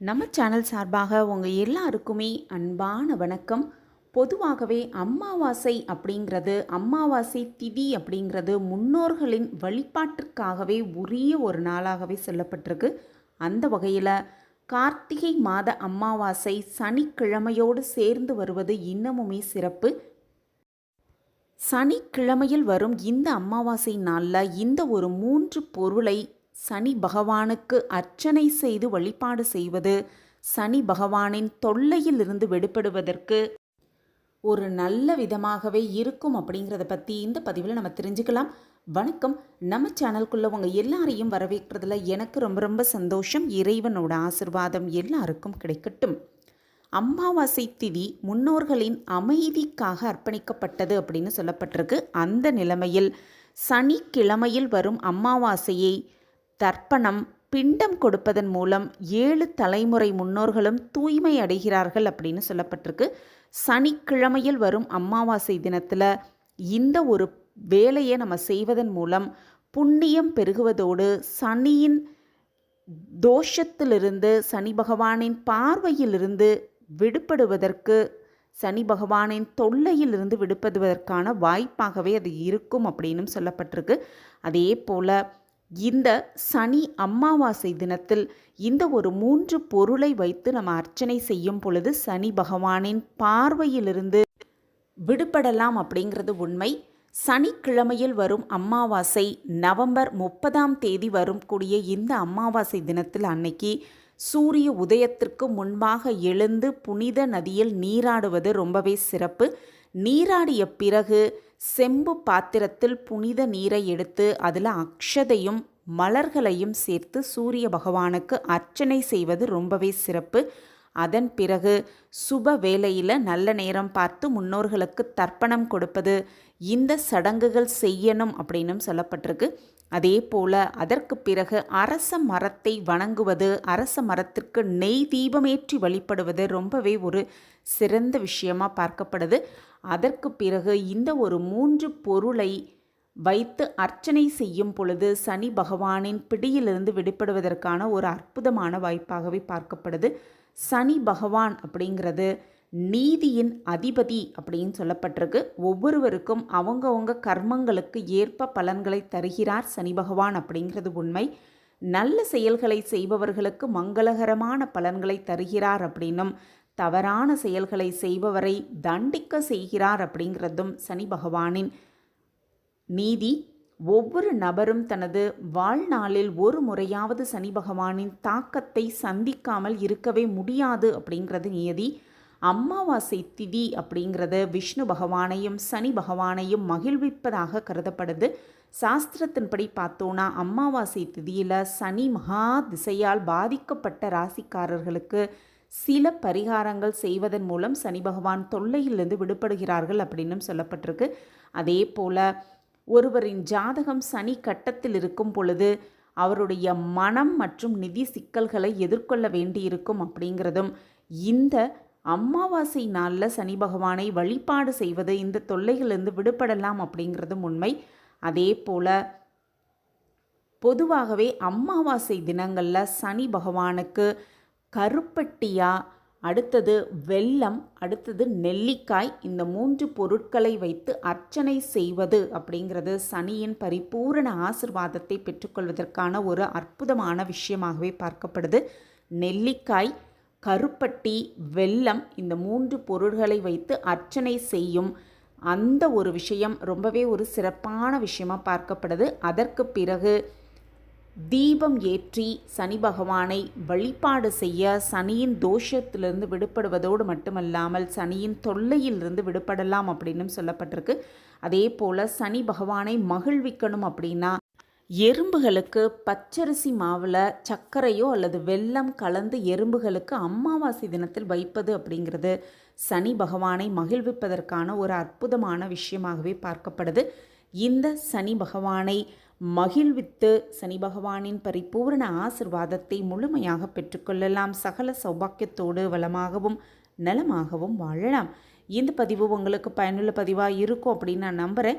நம்ம சேனல் சார்பாக உங்கள் எல்லாருக்குமே அன்பான வணக்கம். பொதுவாகவே அம்மாவாசை அப்படிங்கிறது அமாவாசை திதி அப்படிங்கிறது முன்னோர்களின் வழிபாட்டிற்காகவே உரிய ஒரு நாளாகவே சொல்லப்பட்டிருக்கு. அந்த வகையில் கார்த்திகை மாத அமாவாசை சனிக்கிழமையோடு சேர்ந்து வருவது இன்னமுமே சிறப்பு. சனிக்கிழமையில் வரும் இந்த அமாவாசை நாளில் இந்த ஒரு மூன்று பொருளை சனி பகவானுக்கு அர்ச்சனை செய்து வழிபாடு செய்வது சனி பகவானின் தொல்லையிலிருந்து விடுபடுவதற்கு ஒரு நல்ல விதமாகவே இருக்கும் அப்படிங்கிறத பற்றி இந்த பதிவில் நம்ம தெரிஞ்சுக்கலாம். வணக்கம். நம்ம சேனல்குள்ளே உங்கள் எல்லாரையும் வரவேற்கிறதுல எனக்கு ரொம்ப ரொம்ப சந்தோஷம். இறைவனோட ஆசிர்வாதம் எல்லாருக்கும் கிடைக்கட்டும். அம்மாவாசை திதி முன்னோர்களின் அமைதிக்காக அர்ப்பணிக்கப்பட்டது அப்படின்னு சொல்லப்பட்டிருக்கு. அந்த நிலைமையில் சனிக்கிழமையில் வரும் அமாவாசையை தர்ப்பணம் பிண்டம் கொடுப்பதன் மூலம் ஏழு தலைமுறை முன்னோர்களும் தூய்மை அடைகிறார்கள் அப்படின்னு சொல்லப்பட்டிருக்கு. சனிக்கிழமையில் வரும் அமாவாசை தினத்தில் இந்த ஒரு வேலையை நம்ம செய்வதன் மூலம் புண்ணியம் பெருகுவதோடு சனியின் தோஷத்திலிருந்து சனி பகவானின் பார்வையிலிருந்து விடுபடுவதற்கு சனி பகவானின் தொல்லையிலிருந்து விடுபடுவதற்கான வாய்ப்பாகவே அது இருக்கும் அப்படின்னு சொல்லப்பட்டிருக்கு. அதே போல் இந்த சனி அமாவாசை தினத்தில் இந்த ஒரு மூன்று பொருளை வைத்து நம்ம அர்ச்சனை செய்யும் பொழுது சனி பகவானின் பார்வையிலிருந்து விடுபடலாம் அப்படிங்கிறது உண்மை. சனிக்கிழமையில் வரும் அமாவாசை நவம்பர் முப்பதாம் தேதி வரும் கூடிய இந்த அமாவாசை தினத்தில் அன்னைக்கு சூரிய உதயத்திற்கு முன்பாக எழுந்து புனித நதியில் நீராடுவது ரொம்பவே சிறப்பு. நீராடிய பிறகு செம்பு பாத்திரத்தில் புனித நீரை எடுத்து அதில் அக்ஷதையும் மலர்களையும் சேர்த்து சூரிய பகவானுக்கு அர்ச்சனை செய்வது ரொம்பவே சிறப்பு. அதன் பிறகு சுப வேளையில் நல்ல நேரம் பார்த்து முன்னோர்களுக்கு தர்ப்பணம் கொடுப்பது இந்த சடங்குகள் செய்யணும் அப்படின்னும் சொல்லப்பட்டிருக்கு. அதே போல் அதற்கு பிறகு அரச மரத்தை வணங்குவது அரச மரத்திற்கு நெய் தீபமேற்றி வழிபடுவது ரொம்பவே ஒரு சிறந்த விஷயமாக பார்க்கப்படுது. அதற்கு பிறகு இந்த ஒரு மூன்று பொருளை வைத்து அர்ச்சனை செய்யும் பொழுது சனி பகவானின் பிடியிலிருந்து விடுபடுவதற்கான ஒரு அற்புதமான வாய்ப்பாகவே பார்க்கப்படுது. சனி பகவான் அப்படிங்கிறது நீதியின் அதிபதி அப்படின்னு சொல்லப்பட்டிருக்கு. ஒவ்வொருவருக்கும் அவங்கவுங்க கர்மங்களுக்கு ஏற்ப பலன்களை தருகிறார் சனி பகவான் அப்படிங்கிறது உண்மை. நல்ல செயல்களை செய்பவர்களுக்கு மங்களகரமான பலன்களை தருகிறார் அப்படின்னும் தவறான செயல்களை செய்பவரை தண்டிக்க செய்கிறார் அப்படிங்கிறதும் சனி பகவானின் நீதி. ஒவ்வொரு நபரும் தனது வாழ்நாளில் ஒரு முறையாவது சனி பகவானின் தாக்கத்தை சந்திக்காமல் இருக்கவே முடியாது அப்படிங்கிறது நியதி. அமாவாசை திதி அப்படிங்கிறது விஷ்ணு பகவானையும் சனி பகவானையும் மகிழ்விப்பதாக கருதப்படுது. சாஸ்திரத்தின்படி பார்த்தோன்னா அமாவாசை திதியில் சனி மகா திசையால் பாதிக்கப்பட்ட ராசிக்காரர்களுக்கு சில பரிகாரங்கள் செய்வதன் மூலம் சனி பகவான் தொல்லையிலிருந்து விடுபடுகிறார்கள் அப்படின்னும் சொல்லப்பட்டிருக்கு. அதே போல் ஒருவரின் ஜாதகம் சனி கட்டத்தில் இருக்கும் பொழுது அவருடைய மனம் மற்றும் நிதி சிக்கல்களை எதிர்கொள்ள வேண்டியிருக்கும் அப்படிங்கிறதும் இந்த அமாவாசை நாளில் சனி பகவானை வழிபாடு செய்வது இந்த தொல்லைகளிலிருந்து விடுபடலாம் அப்படிங்கிறதும் உண்மை. அதே போல் பொதுவாகவே அமாவாசை தினங்களில் சனி பகவானுக்கு கருப்பட்டியா அடுத்தது வெல்லம் அடுத்தது நெல்லிக்காய் இந்த மூன்று பொருட்களை வைத்து அர்ச்சனை செய்வது அப்படிங்கிறது சனியின் பரிபூரண ஆசிர்வாதத்தை பெற்றுக்கொள்வதற்கான ஒரு அற்புதமான விஷயமாகவே பார்க்கப்படுது. நெல்லிக்காய் கருப்பட்டி வெல்லம் இந்த மூன்று பொருள்களை வைத்து அர்ச்சனை செய்யும் அந்த ஒரு விஷயம் ரொம்பவே ஒரு சிறப்பான விஷயமாக பார்க்கப்படுது. அதற்கு பிறகு தீபம் ஏற்றி சனி பகவானை வழிபாடு செய்ய சனியின் தோஷத்திலிருந்து விடுபடுவதோடு மட்டுமல்லாமல் சனியின் தொல்லையிலிருந்து விடுபடலாம் அப்படின்னும் சொல்லப்பட்டிருக்கு. அதே போல் சனி பகவானை மகிழ்விக்கணும் அப்படின்னா எறும்புகளுக்கு பச்சரிசி மாவில் சர்க்கரையோ அல்லது வெல்லம் கலந்து எறும்புகளுக்கு அமாவாசை தினத்தில் வைப்பது அப்படிங்கிறது சனி பகவானை மகிழ்விப்பதற்கான ஒரு அற்புதமான விஷயமாகவே பார்க்கப்படுது. இந்த சனி பகவானை மகிழ்வித்து சனி பகவானின் பரிபூர்ண ஆசிர்வாதத்தை முழுமையாக பெற்றுக்கொள்ளலாம். சகல சௌபாக்கியத்தோடு வளமாகவும் நலமாகவும் வாழலாம். இந்த பதிவு உங்களுக்கு பயனுள்ள பதிவாக இருக்கும் அப்படின்னு நான் நம்புகிறேன்